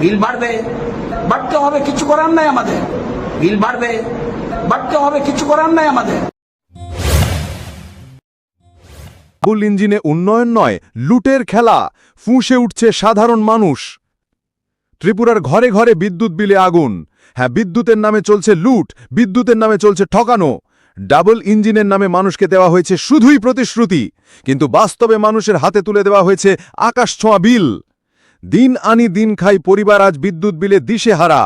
বিল বাড়বে, বাড়তে হবে, কিছু করার নাই আমাদের। বিল বাড়বে, বাড়তে হবে, কিছু করার নাই আমাদের। আবুল ইঞ্জিনে উন্নয়ন নয়, লুটের খেলা। ফুঁসে উঠছে সাধারণ মানুষ। ত্রিপুরার ঘরে ঘরে বিদ্যুৎ বিলে আগুন। হ্যাঁ বিদ্যুতের নামে চলছে লুট, বিদ্যুতের নামে চলছে ঠকানো। ডাবল ইঞ্জিনের নামে মানুষকে দেওয়া হয়েছে শুধুই প্রতিশ্রুতি। কিন্তু বাস্তবে মানুষের হাতে তুলে দেওয়া হয়েছে আকাশ ছোঁয়া বিল। দিন আনি দিন খাই পরিবার আজ বিদ্যুৎ বিলে দিশে হারা।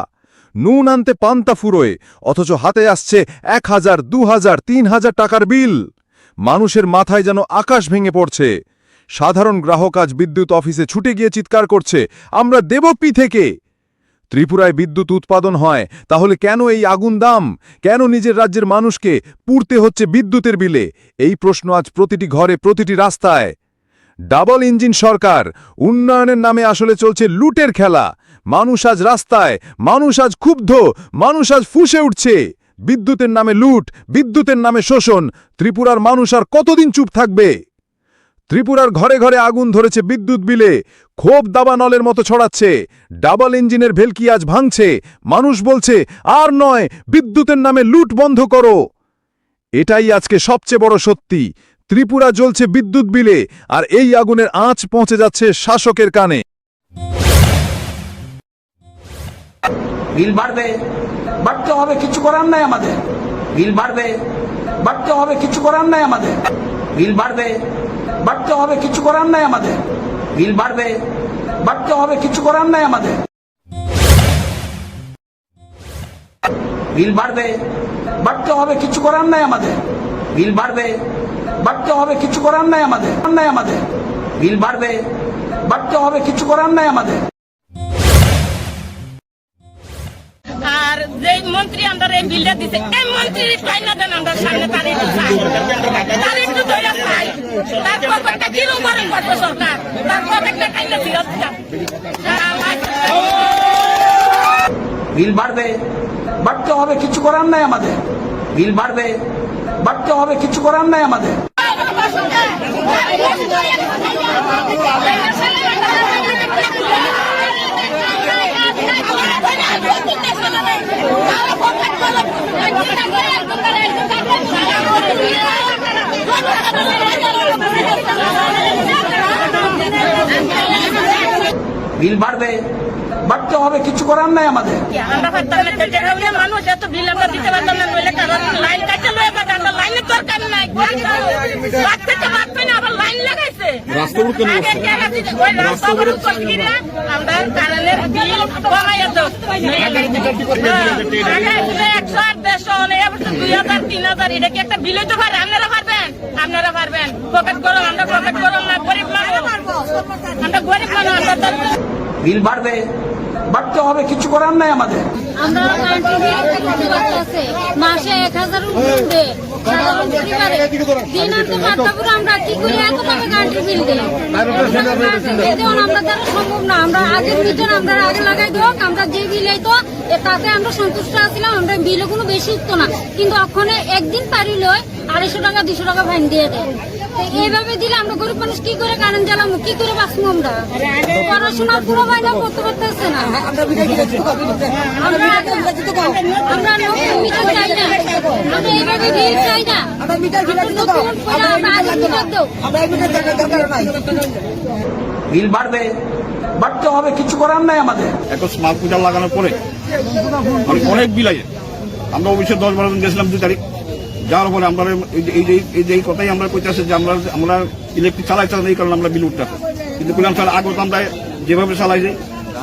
নুন আনতে পান্তা ফুরোয়, অথচ হাতে আসছে এক হাজার, দু হাজার, তিন হাজার টাকার বিল। মানুষের মাথায় যেন আকাশ ভেঙে পড়ছে। সাধারণ গ্রাহক আজ বিদ্যুৎ অফিসে ছুটে গিয়ে চিৎকার করছে, আমরা দেব পি থেকে? ত্রিপুরায় বিদ্যুৎ উৎপাদন হয়, তাহলে কেন এই আগুন দাম? কেন নিজের রাজ্যের মানুষকে পুড়তে হচ্ছে বিদ্যুতের বিলে? এই প্রশ্ন আজ প্রতিটি ঘরে, প্রতিটি রাস্তায়। ডাবল ইঞ্জিন সরকার, উন্নয়নের নামে আসলে চলছে লুটের খেলা। মানুষ আজ রাস্তায়, মানুষ আজ ক্ষুব্ধ, মানুষ আজ ফুসে উঠছে। বিদ্যুতের নামে লুট, বিদ্যুতের নামে শোষণ, ত্রিপুরার মানুষ আর কতদিন চুপ থাকবে? ত্রিপুরার ঘরে ঘরে আগুন ধরেছে বিদ্যুৎ বিলে, ক্ষোভ দাবানলের মতো ছড়াচ্ছে। ডাবল ইঞ্জিনের ভেলকি আজ ভাঙছে, মানুষ বলছে, আর নয়, বিদ্যুতের নামে লুট বন্ধ করো। এটাই আজকে সবচেয়ে বড় সত্যি। ত্রিপুরা জ্বলছে বিদ্যুৎ বিলে, আর এই আগুনের আঁচ পৌঁছে যাচ্ছে শাসকের কানে। বিল বাড়বে, বাড়তে হবে, কিছু করার নাই আমাদের। বিল বাড়বে, বাড়তে হবে, কিছু করার নাই আমাদের। বিল বাড়বে, বাড়তে হবে, কিছু করার নাই আমাদের। বিল বাড়বে, বাড়তে হবে, কিছু করার নাই আমাদের। বিল বাড়বে, বাড়তে হবে, কিছু করার নাই আমাদের। বিল বাড়বে বাড়তে হবে কিছু করার নাই আমাদের নাই আমাদের। বিল বাড়বে বাড়তে হবে কিছু করার নাই আমাদের। আর যে মন্ত্রী আমরা এই বিলটা দিছে এই মন্ত্রী পাই দেন আমরা সামনে তার একটু চাই। তার একটু দইরা চাই। তার পকেটটা কিলো গরম করবে সরকার। তার পকেটটা খাইলে ফিরত বিল বাড়বে বাড়তে হবে কিছু করার নাই আমাদের। বিল বাড়বে বাড়তে হবে কিছু করার নাই আমাদের। বিল বাড়বে। বাড়তে হবে কিছু করার নাই আমাদের। মানুষ এত বিল আমরা দিতে পারতাম না নইলে কারণ লাইন লয়ে বা লাইনের দরকার নাই না আবার লাইন লাগাইছে। রাস্তা কেন ওই রাস্তা অবরোধ করছি না আমরা কারেন্টের বিল কমাইয়া দাও। একশো আট দেড়শো অনেক তো দুই হাজার তিন হাজার এটা কি একটা বিল হইতে পারে? আপনারা পারবেন? আপনারা পারবেন। পকেট গরম আমরা পকেট গরম না গরিব মানুষ। আমরা গরিব মানুষ আমরা তো বিল বাড়বে। বাড়তে হবে কিছু করার নাই আমাদের। আমরা মাসে এক হাজার উঠবে। কি আমরা সম্ভব না। আমরা আমরা লাগাই আমরা যে বিল তাতে আমরা সন্তুষ্ট আছিলাম, আমরা বিলও কোনো বেশি উঠতো না। কিন্তু ওখানে একদিন পারিল আড়াইশো টাকা দুশো টাকা ফাইন দিয়ে দেয়। এইভাবে দিলে আমরা গরিব মানুষ কি করে কারেন্ট জ্বালাবো কি করে বাঁচবো আমরা? পড়াশোনা পুরো মাইনা করতে পারতেছে না। আমরা নতুন মিটার চাই না। আমরা এইভাবে বিল চাই না। আমরা মিটার ফিটার দিতে দাও। নতুন করে আমরা আগে মিটার দেও। আমরা এই মিটার দরকার দরকার নাই। বিল বাড়বে বাড়তে হবে কিছু করার নাই আমাদের। এখন স্মার্ট মিটার লাগানোর পরে অনেক বিল আছে আমরা অফিসে দশ বারো দিন গেছিলাম দু তারিখ। যাওয়ার পরে আমরা এই যে- এই যে এই যে এই কথাই আমরা কইতেছি যে আমরা আমরা ইলেকট্রিক চালাইতাম এই কারণে আমরা বিল উঠতে কিন্তু বললাম স্যার আগে তো আমরা যেভাবে চালাই যাই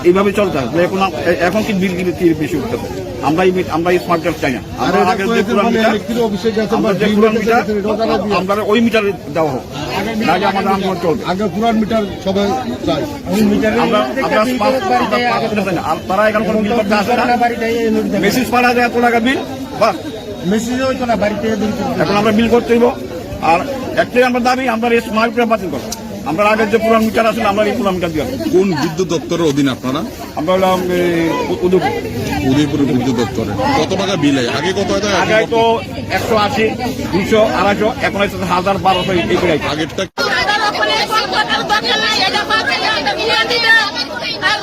এইভাবে চলতে হয় এখন এখন কি বিল গিলে কি বেশি উঠতে আমরা আমরা এই স্মার্ট মিটার চাই না। আমরা আগে যে পুরান মিটার আমরা ওই মিটার দেওয়া হোক। নাহলে আমাদের আন্দোলন চলবে। আগে পুরান মিটার সবাই চাই আমরা স্মার্ট তারা এখানে কোনো বিল করতে আসে না। মেসেজ পাঠা যায় এত টাকা বিল বাস। মেসেজ হইতো না বাড়িতে এখন আমরা বিল করতে হইব। আর একটাই আমরা দাবি আমরা এই স্মার্ট মিটার বাতিল করব। আমরা আগের যে পুরান মিটার আসলে আমরা এই পুরান মিটার দিয়ে কোন বিদ্যুৎ দপ্তরের অধীন আপনারা? আমরা হলাম উদয়পুর। উদয়পুর বিদ্যুৎ দপ্তরে। কত টাকা বিল হয়? আগে কত হয়? আগে তো একশো আশি দুশো আড়াইশো এখন হয়তো হাজার বারোশো এই করে আগেরটা। আর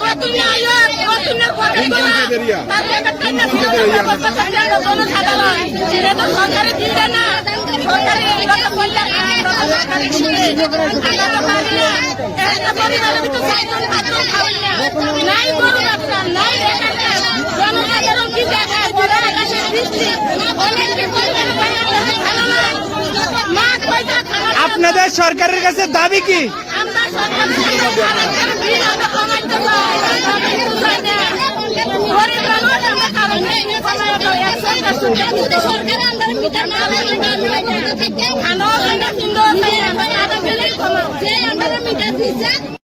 আপনাদের সরকারের কাছে দাবি কি? আমরা বিল আমরা বেলে কমাও যে আমরা মিটার দিচ্ছে